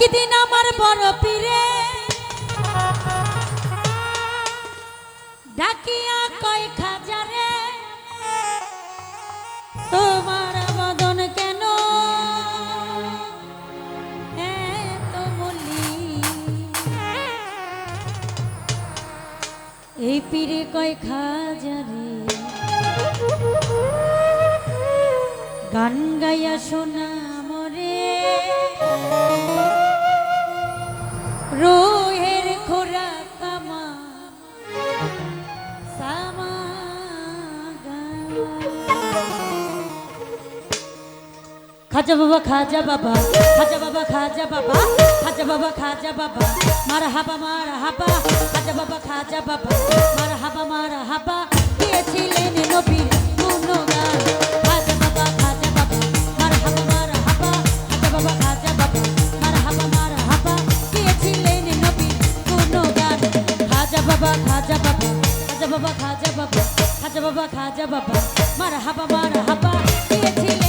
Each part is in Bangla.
একদিন আমার বড় পীরে ডাকিয়া কয়, খাজারে, তোমার বদন কেন? এই পীরে কয়, খাজারে, গান গাইয়া শোনা মরে। রোহের খোরা কামা, সামা খাজা বাবা খাজা বাবা খাজা বাবা খাজা বাবা খাজা বাবা খাজা বাবা মার হাবা মার হাবা খাজা বাবা খাজা বাবা মার হাবা মার হাবা বাবা খাজা বাবা খাজা বাবা খাজা বাবা খাজা বাবা মার হাবা মার হাবা গিয়েছিলেন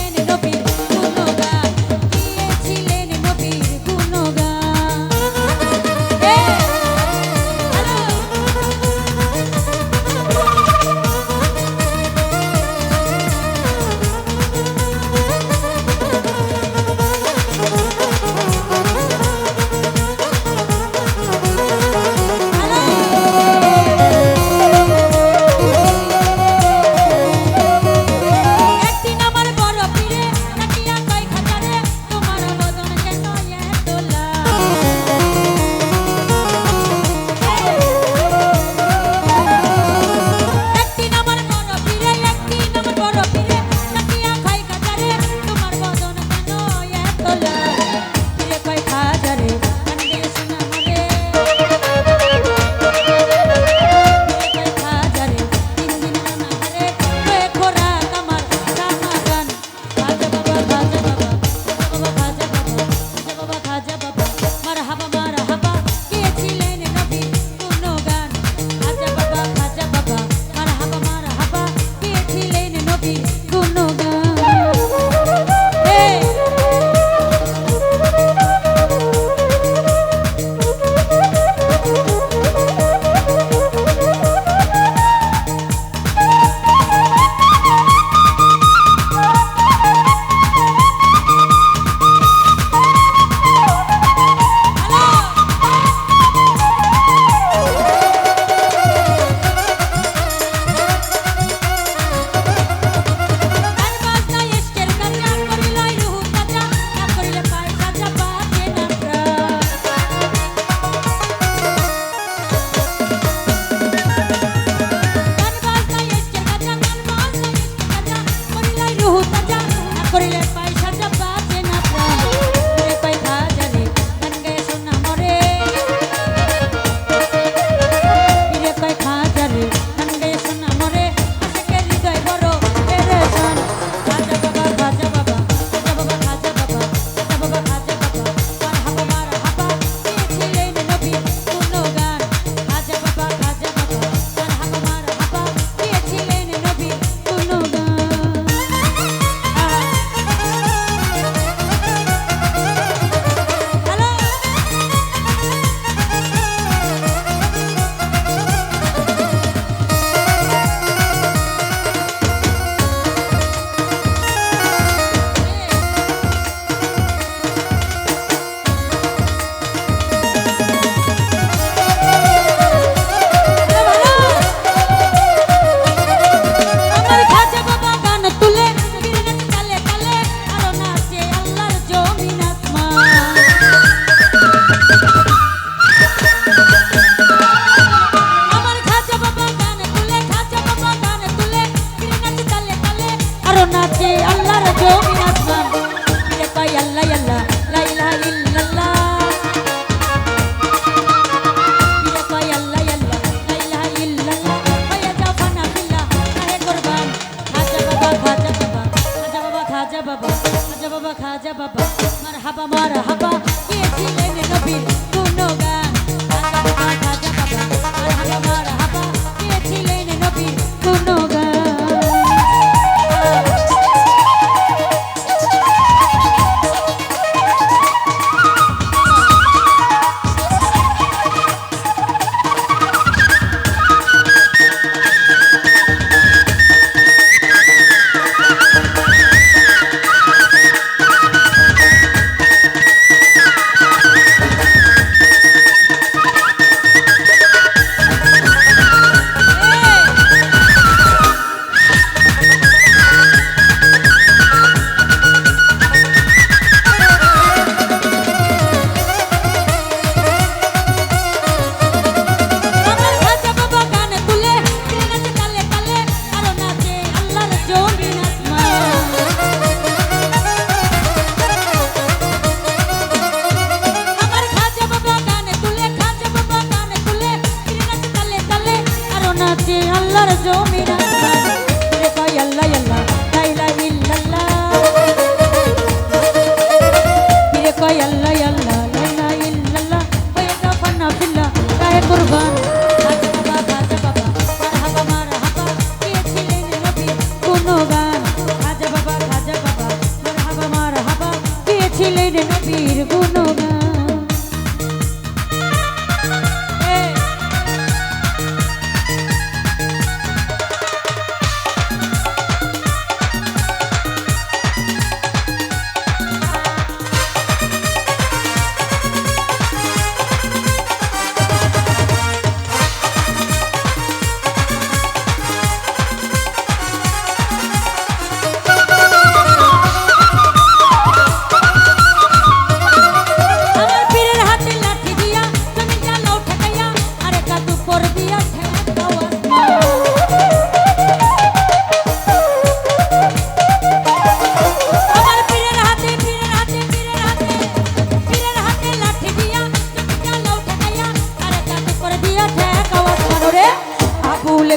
গাইলে রে নবীর গুণ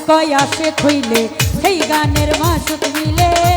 কয় আসে থইলে সেই গানের মাসুক মিলে।